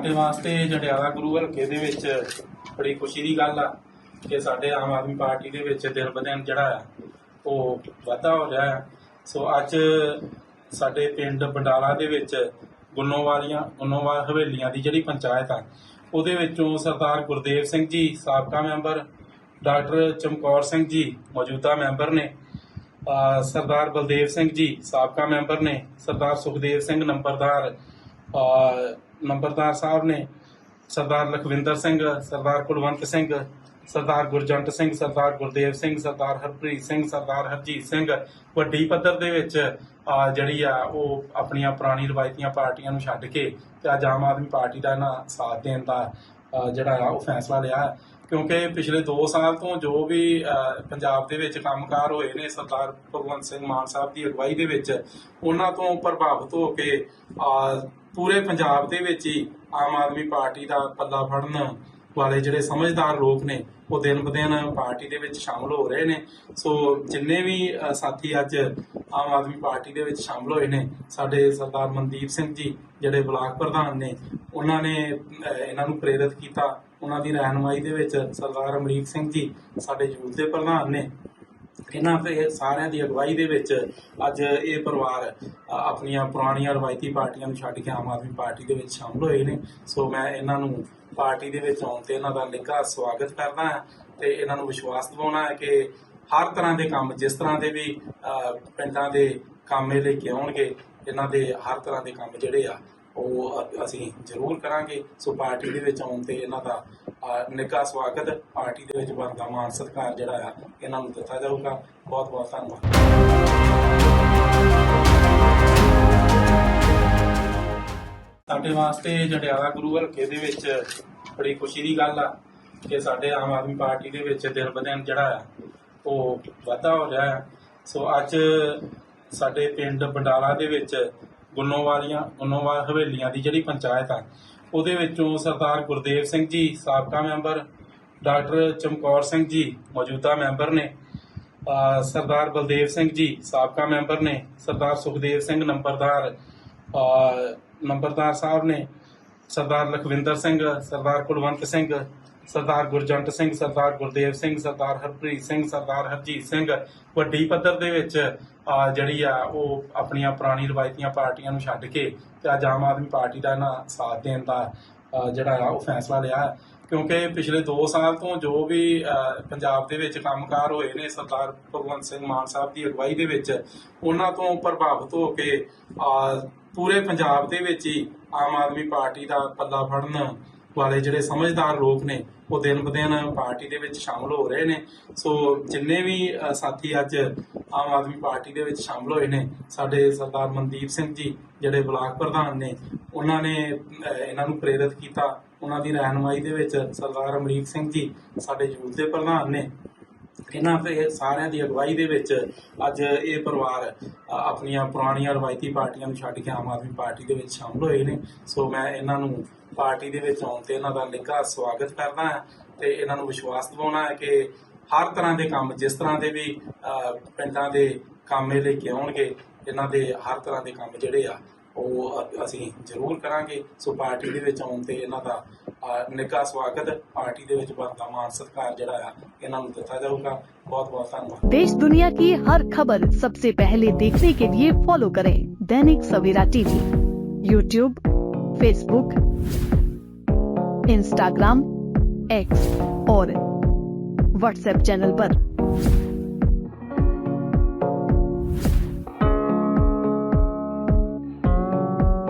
ਸਾਡੇ ਵਾਸਤੇ ਜੰਡਿਆਲਾ ਗੁਰੂ ਹਲਕੇ ਦੇ ਵਿੱਚ ਬੜੀ ਖੁਸ਼ੀ ਦੀ ਗੱਲ ਆ ਕਿ ਸਾਡੇ ਆਮ ਆਦਮੀ ਪਾਰਟੀ ਦੇ ਵਿੱਚ ਦਿਨ ਬ ਦਿਨ ਜਿਹੜਾ ਆ, ਉਹ ਵਾਧਾ ਹੋ ਰਿਹਾ ਹੈ ਸੋ ਅੱਜ ਸਾਡੇ ਪਿੰਡ ਬੰਡਾਲਾ ਦੇ ਵਿੱਚ ਗੁੰਨੋਵਾਲੀਆਂ, ਗੁੰਨੋਵਾਲ ਹਵੇਲੀਆਂ ਦੀ ਜਿਹੜੀ ਪੰਚਾਇਤ ਆ, ਉਹਦੇ ਵਿੱਚੋਂ ਸਰਦਾਰ ਗੁਰਦੇਵ ਸਿੰਘ ਜੀ ਸਾਬਕਾ ਮੈਂਬਰ, ਡਾਕਟਰ ਚਮਕੌਰ ਸਿੰਘ ਜੀ ਮੌਜੂਦਾ ਮੈਂਬਰ ਨੇ ਸਰਦਾਰ ਬਲਦੇਵ ਸਿੰਘ ਜੀ ਸਾਬਕਾ ਮੈਂਬਰ ਨੇ, ਸਰਦਾਰ ਸੁਖਦੇਵ ਸਿੰਘ ਨੰਬਰਦਾਰ ਅਹ ਨੰਬਰਦਾਰ ਸਾਹਿਬ ਨੇ ਸਰਦਾਰ ਲਖਵਿੰਦਰ ਸਿੰਘ, ਸਰਦਾਰ ਕੁਲਵੰਤ ਸਿੰਘ, ਸਰਦਾਰ ਗੁਰਜੰਟ ਸਿੰਘ, ਸਰਦਾਰ ਗੁਰਦੇਵ ਸਿੰਘ, ਸਰਦਾਰ ਹਰਪ੍ਰੀਤ ਸਿੰਘ, ਸਰਦਾਰ ਹਰਜੀਤ ਸਿੰਘ ਵੱਡੀ ਪੱਧਰ ਦੇ ਵਿੱਚ ਜਿਹੜੀ ਆ, ਉਹ ਆਪਣੀਆਂ ਪੁਰਾਣੀ ਰਵਾਇਤੀਆਂ ਪਾਰਟੀਆਂ ਨੂੰ ਛੱਡ ਕੇ ਤੇ ਅੱਜ ਆਮ ਆਦਮੀ ਪਾਰਟੀ ਦਾ ਇਹਨਾਂ ਸਾਥ ਦੇਣ ਦਾ ਜਿਹੜਾ ਆ, ਉਹ ਫੈਸਲਾ ਲਿਆ ਕਿਉਂਕਿ ਪਿਛਲੇ 2 ਸਾਲ ਤੋਂ ਜੋ ਵੀ ਪੰਜਾਬ ਦੇ ਵਿੱਚ ਕੰਮਕਾਰ ਹੋਏ ਨੇ ਸਰਦਾਰ ਭਗਵੰਤ ਸਿੰਘ ਮਾਨ ਸਾਹਿਬ ਦੀ ਅਗਵਾਈ ਦੇ ਵਿੱਚ, ਉਹਨਾਂ ਤੋਂ ਪ੍ਰਭਾਵਿਤ ਹੋ ਕੇ ਪੂਰੇ ਪੰਜਾਬ ਦੇ ਵਿੱਚ ਹੀ ਆਮ ਆਦਮੀ ਪਾਰਟੀ ਦਾ ਪੱਲਾ ਫੜਨ ਵਾਲੇ ਜਿਹੜੇ ਸਮਝਦਾਰ ਲੋਕ ਨੇ, ਉਹ ਦਿਨ ਬ ਦਿਨ ਪਾਰਟੀ ਦੇ ਵਿੱਚ ਸ਼ਾਮਲ ਹੋ ਰਹੇ ਨੇ। ਸੋ ਜਿੰਨੇ ਵੀ ਸਾਥੀ ਅੱਜ ਆਮ ਆਦਮੀ ਪਾਰਟੀ ਦੇ ਵਿੱਚ ਸ਼ਾਮਲ ਹੋਏ ਨੇ, ਸਾਡੇ ਸਰਦਾਰ ਮਨਦੀਪ ਸਿੰਘ ਜੀ, ਜਿਹੜੇ ਬਲਾਕ ਪ੍ਰਧਾਨ ਨੇ, ਉਹਨਾਂ ਨੇ ਇਹਨਾਂ ਨੂੰ ਪ੍ਰੇਰਿਤ ਕੀਤਾ। ਉਹਨਾਂ ਦੀ ਰਹਿਨੁਮਾਈ ਦੇ ਵਿੱਚ ਸਰਦਾਰ ਅਮਰੀਕ ਸਿੰਘ ਜੀ, ਸਾਡੇ ਯੂਥ ਦੇ ਪ੍ਰਧਾਨ ਨੇ ਇਹਨਾਂ ਤੇ ਸਾਰਿਆਂ ਦੀ ਅਗਵਾਈ ਦੇ ਵਿੱਚ ਅੱਜ ਇਹ ਪਰਿਵਾਰ ਆਪਣੀਆਂ ਪੁਰਾਣੀਆਂ ਰਵਾਇਤੀ ਪਾਰਟੀਆਂ ਨੂੰ ਛੱਡ ਕੇ ਆਮ ਆਦਮੀ ਪਾਰਟੀ ਦੇ ਵਿੱਚ ਸ਼ਾਮਲ ਹੋਏ ਨੇ। ਸੋ ਮੈਂ ਇਹਨਾਂ ਨੂੰ ਪਾਰਟੀ ਦੇ ਵਿੱਚ ਆਉਣ ਤੇ ਇਹਨਾਂ ਦਾ ਨਿੱਘਾ ਸਵਾਗਤ ਕਰਦਾ ਹਾਂ ਤੇ ਇਹਨਾਂ ਨੂੰ ਵਿਸ਼ਵਾਸ ਦਿਵਾਉਣਾ ਹੈ ਕਿ ਹਰ ਤਰ੍ਹਾਂ ਦੇ ਕੰਮ, ਜਿਸ ਤਰ੍ਹਾਂ ਦੇ ਵੀ ਪਿੰਡਾਂ ਦੇ ਕੰਮ ਇਹ ਲੈ ਕੇ ਆਉਣਗੇ, ਇਹਨਾਂ ਦੇ ਹਰ ਤਰ੍ਹਾਂ ਦੇ ਕੰਮ ਜਿਹੜੇ ਆ ਉਹ ਅਸੀਂ ਜ਼ਰੂਰ ਕਰਾਂਗੇ। ਸੋ ਪਾਰਟੀ ਦੇ ਵਿੱਚ ਆਉਣ ਤੇ ਇਹਨਾਂ ਦਾ ਨਿੱਘਾ ਸਵਾਗਤ। ਪਾਰਟੀ ਦੇ ਵਿੱਚ ਬਣਦਾ ਮਾਨ ਸਤਿਕਾਰ ਜਿਹੜਾ ਆ, ਇਹਨਾਂ ਨੂੰ ਦਿੱਤਾ ਜਾਊਗਾ। ਬਹੁਤ ਬਹੁਤ ਧੰਨਵਾਦ। ਸਾਡੇ ਵਾਸਤੇ ਜੰਡਿਆਲਾ ਗੁਰੂ ਹਲਕੇ ਦੇ ਵਿੱਚ ਬੜੀ ਖੁਸ਼ੀ ਦੀ ਗੱਲ ਆ ਕਿ ਸਾਡੇ ਆਮ ਆਦਮੀ ਪਾਰਟੀ ਦੇ ਵਿੱਚ ਦਿਨ ਬ ਦਿਨ ਜਿਹੜਾ ਆ, ਉਹ ਵਾਧਾ ਹੋ ਰਿਹਾ ਹੈ ਸੋ ਅੱਜ ਸਾਡੇ ਪਿੰਡ ਬੰਡਾਲਾ ਦੇ ਵਿੱਚ ਗੁੰਨੋਵਾਲੀਆਂ, ਗੁੰਨੋਵਾਲ ਹਵੇਲੀਆਂ ਦੀ ਜਿਹੜੀ ਪੰਚਾਇਤ ਆ, ਉਹਦੇ ਵਿੱਚੋਂ ਸਰਦਾਰ ਗੁਰਦੇਵ ਸਿੰਘ ਜੀ ਸਾਬਕਾ ਮੈਂਬਰ, ਡਾਕਟਰ ਚਮਕੌਰ ਸਿੰਘ ਜੀ ਮੌਜੂਦਾ ਮੈਂਬਰ ਨੇ ਸਰਦਾਰ ਬਲਦੇਵ ਸਿੰਘ ਜੀ ਸਾਬਕਾ ਮੈਂਬਰ ਨੇ, ਸਰਦਾਰ ਸੁਖਦੇਵ ਸਿੰਘ ਨੰਬਰਦਾਰ ਨੰਬਰਦਾਰ ਸਾਹਿਬ ਨੇ, ਸਰਦਾਰ ਲਖਵਿੰਦਰ ਸਿੰਘ, ਸਰਦਾਰ ਕੁਲਵੰਤ ਸਿੰਘ ਸਰਦਾਰ ਗੁਰਜੰਟ ਸਿੰਘ, ਸਰਦਾਰ ਗੁਰਦੇਵ ਸਿੰਘ, ਸਰਦਾਰ ਹਰਪ੍ਰੀਤ ਸਿੰਘ, ਸਰਦਾਰ ਹਰਜੀਤ ਸਿੰਘ, ਵੱਡੀ ਪੱਧਰ ਦੇ ਵਿੱਚ ਜਿਹੜੀ ਆ, ਉਹ ਆਪਣੀਆਂ ਪੁਰਾਣੀ ਰਵਾਇਤੀਆਂ ਪਾਰਟੀਆਂ ਨੂੰ ਛੱਡ ਕੇ ਤੇ ਅੱਜ ਆਮ ਆਦਮੀ ਪਾਰਟੀ ਦਾ ਇਹਨਾਂ ਸਾਥ ਦੇਣ ਦਾ ਜਿਹੜਾ ਆ, ਉਹ ਫੈਸਲਾ ਲਿਆ ਕਿਉਂਕਿ ਪਿਛਲੇ 2 ਸਾਲ ਤੋਂ ਜੋ ਵੀ ਪੰਜਾਬ ਦੇ ਵਿੱਚ ਕੰਮਕਾਰ ਹੋਏ ਨੇ ਸਰਦਾਰ ਭਗਵੰਤ ਸਿੰਘ ਮਾਨ ਸਾਹਿਬ ਦੀ ਅਗਵਾਈ ਦੇ ਵਿੱਚ, ਉਹਨਾਂ ਤੋਂ ਪ੍ਰਭਾਵਿਤ ਹੋ ਕੇ ਪੂਰੇ ਪੰਜਾਬ ਦੇ ਵਿੱਚ ਹੀ ਆਮ ਆਦਮੀ ਪਾਰਟੀ ਦਾ ਪੱਲਾ ਫੜਨ ਵਾਲੇ ਜਿਹੜੇ ਸਮਝਦਾਰ ਲੋਕ ਨੇ, ਉਹ ਦਿਨ ਬ ਦਿਨ ਪਾਰਟੀ ਦੇ ਵਿੱਚ ਸ਼ਾਮਲ ਹੋ ਰਹੇ ਨੇ। ਸੋ ਜਿੰਨੇ ਵੀ ਸਾਥੀ ਅੱਜ ਆਮ ਆਦਮੀ ਪਾਰਟੀ ਦੇ ਵਿੱਚ ਸ਼ਾਮਲ ਹੋਏ ਨੇ, ਸਾਡੇ ਸਰਦਾਰ ਮਨਦੀਪ ਸਿੰਘ ਜੀ, ਜਿਹੜੇ ਬਲਾਕ ਪ੍ਰਧਾਨ ਨੇ, ਉਹਨਾਂ ਨੇ ਇਹਨਾਂ ਨੂੰ ਪ੍ਰੇਰਿਤ ਕੀਤਾ। ਉਹਨਾਂ ਦੀ ਰਹਿਨੁਮਾਈ ਦੇ ਵਿੱਚ ਸਰਦਾਰ ਅਮਰੀਕ ਸਿੰਘ ਜੀ ਸਾਡੇ ਯੂਥ ਦੇ ਪ੍ਰਧਾਨ ਨੇ। ਇਹਨਾਂ ਤੇ ਸਾਰਿਆਂ ਦੀ ਅਗਵਾਈ ਦੇ ਵਿੱਚ ਅੱਜ ਇਹ ਪਰਿਵਾਰ ਆਪਣੀਆਂ ਪੁਰਾਣੀਆਂ ਰਵਾਇਤੀ ਪਾਰਟੀਆਂ ਨੂੰ ਛੱਡ ਕੇ ਆਮ ਆਦਮੀ ਪਾਰਟੀ ਦੇ ਵਿੱਚ ਸ਼ਾਮਲ ਹੋਏ ਨੇ। ਸੋ ਮੈਂ ਇਹਨਾਂ ਨੂੰ ਪਾਰਟੀ ਦੇ ਵਿੱਚ ਆਉਣ ਤੇ ਇਹਨਾਂ ਦਾ ਨਿੱਘਾ ਸਵਾਗਤ ਕਰਦਾ ਹਾਂ ਤੇ ਇਹਨਾਂ ਨੂੰ ਵਿਸ਼ਵਾਸ ਦਿਵਾਉਣਾ ਹੈ ਕਿ ਹਰ ਤਰ੍ਹਾਂ ਦੇ ਕੰਮ, ਜਿਸ ਤਰ੍ਹਾਂ ਦੇ ਵੀ ਪਿੰਡਾਂ ਦੇ ਕੰਮ ਇਹ ਲੈ ਕੇ ਆਉਣਗੇ, ਇਹਨਾਂ ਦੇ ਹਰ ਤਰ੍ਹਾਂ ਦੇ ਕੰਮ ਜਿਹੜੇ ਆ ਉਹ ਅ- ਅਸੀਂ ਜ਼ਰੂਰ ਕਰਾਂਗੇ ਸੋ ਪਾਰਟੀ ਦੇ ਵਿੱਚ ਆਉਣ ਤੇ ਇਹਨਾਂ ਦਾ ਅ, ਨਿੱਘਾ ਸਵਾਗਤ ਪਾਰਟੀ ਦੇ ਵਿੱਚ ਬਣਦਾ ਮਾਨ ਸਤਿਕਾਰ ਜਿਹੜਾ ਆ ਇਹਨਾਂ ਨੂੰ ਦਿੱਤਾ ਜਾਊਗਾ ਬਹੁਤ ਬਹੁਤ ਧੰਨਵਾਦ देश दुनिया की हर खबर सबसे पहले देखने के लिए फॉलो करें Dainik Savera TV YouTube Facebook Instagram X और व्हाट्सएप चैनल पर।